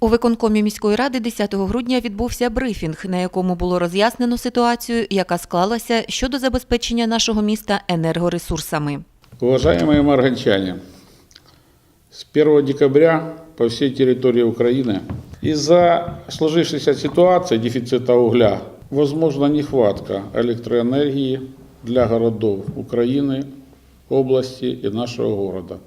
У виконкомі міської ради 10 грудня відбувся брифінг, на якому було роз'яснено ситуацію, яка склалася щодо забезпечення нашого міста енергоресурсами. Уважаемые марганчане, с 1 декабря по всей территории Украины из-за сложившейся ситуации дефицита угля возможна нехватка электроэнергии для городов Украины, области и нашего города.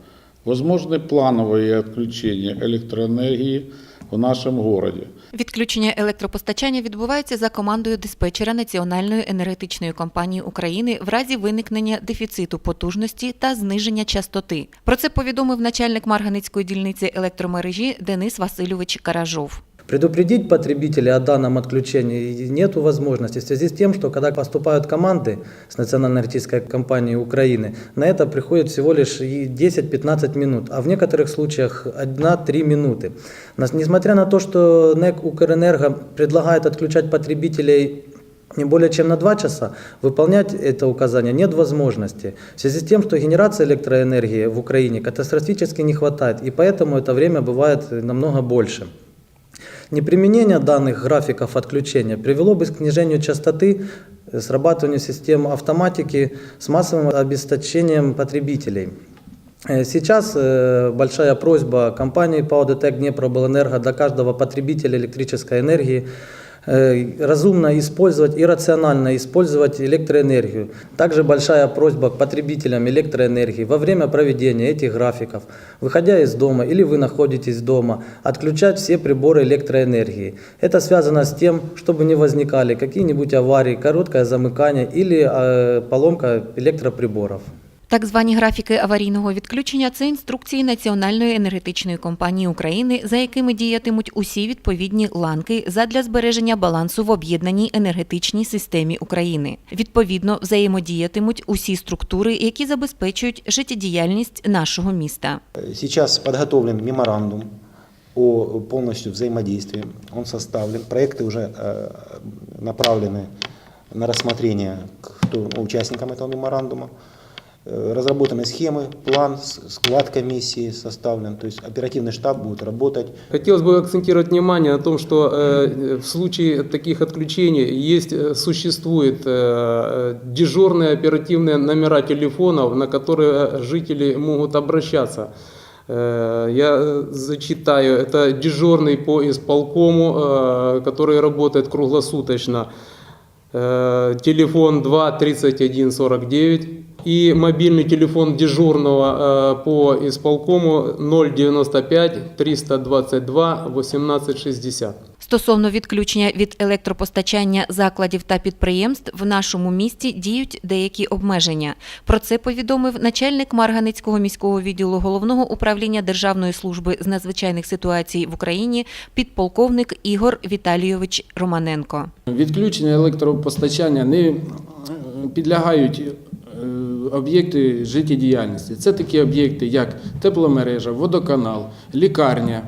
Возможны плановые отключения электроэнергии в нашем городе. Відключення електропостачання відбувається за командою диспетчера Національної енергетичної компанії України в разі виникнення дефіциту потужності та зниження частоти. Про це повідомив начальник Марганицької дільниці електромережі Денис Васильович Каражов. Предупредить потребителя о данном отключении нет возможности в связи с тем, что когда поступают команды с Национальной энергетической компании Украины, на это приходит всего лишь и 10-15 минут, а в некоторых случаях 1-3 минуты. Несмотря на то, что НЭК Укрэнерго предлагает отключать потребителей не более чем на 2 часа, выполнять это указание нет возможности. В связи с тем, что генерации электроэнергии в Украине катастрофически не хватает, и поэтому это время бывает намного больше. Неприменение данных графиков отключения привело бы к снижению частоты, э, срабатыванию систем автоматики с массовым обесточением потребителей. Э, Сейчас э, большая просьба компании ПАО ДТЭК Днепробленерго до каждого потребителя электрической энергии э, разумно использовать и рационально использовать электроэнергию. Также большая просьба к потребителям электроэнергии во время проведения этих графиков, выходя из дома или вы находитесь дома, отключать все приборы электроэнергии. Это связано с тем, чтобы не возникали какие-нибудь аварии, короткое замыкание или э, поломка электроприборов. Так звані графіки аварійного відключення це інструкції Національної енергетичної компанії України, за якими діятимуть усі відповідні ланки задля збереження балансу в об'єднаній енергетичній системі України. Відповідно, взаємодіятимуть усі структури, які забезпечують життєдіяльність нашого міста. Сейчас подготовлен меморандум о полностью взаимодействии. Он составлен. Проекты уже э, направлены на рассмотрение к кто- участникам этого меморандума. Э, Разработаны схемы, план, склад комиссии составлен. То есть оперативный штаб будет работать. Хотелось бы акцентировать внимание на том, что э, в случае таких отключений есть, э, существуют э, дежурные оперативные номера телефонов, на которые э, жители могут обращаться. Э, Я э, зачитаю. Это дежурный по исполкому, э, который работает круглосуточно. Э, Телефон 2 31 49 и мобильный телефон дежурного э, по исполкому 095 322 1860. Стосовно відключення від електропостачання закладів та підприємств в нашому місті діють деякі обмеження. Про це повідомив начальник Марганицького міського відділу головного управління Державної служби з надзвичайних ситуацій в Україні підполковник Ігор Віталійович Романенко. Відключення електропостачання не е, підлягають е, об'єкти життєдіяльності. Це такі об'єкти, як тепломережа, водоканал, лікарня,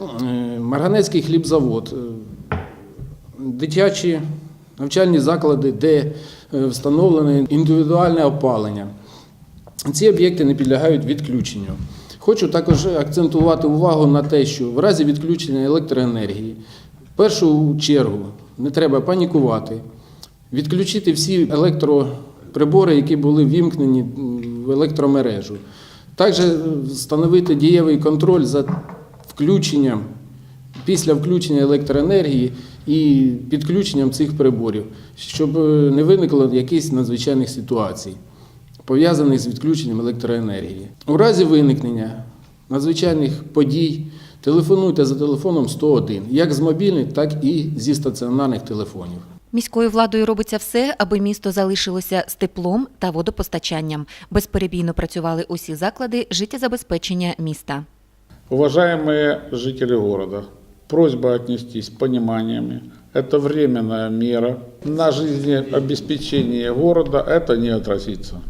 е, Марганецький хлібзавод, е, дитячі навчальні заклади, де е, встановлене індивідуальне опалення. Ці об'єкти не підлягають відключенню. Хочу також акцентувати увагу на те, що в разі відключення електроенергії, в першу чергу не треба панікувати, відключити всі електроприбори, які були вімкнені в електромережу. Також е, встановити дієвий контроль за включенням після включення електроенергії і підключенням цих приборів, щоб е, не виникло якихось надзвичайних ситуацій, пов'язаних з відключенням електроенергії. У разі виникнення надзвичайних подій телефонуйте за телефоном 101, як з мобільних, так і зі стаціонарних телефонів. Міською владою робиться все, аби місто залишилося з теплом та водопостачанням. Безперебійно працювали усі заклади життєзабезпечення міста. Уважаемые жители города, просьба отнестись с пониманием. Это временная мера. На жизнеобеспечении города это не отразится.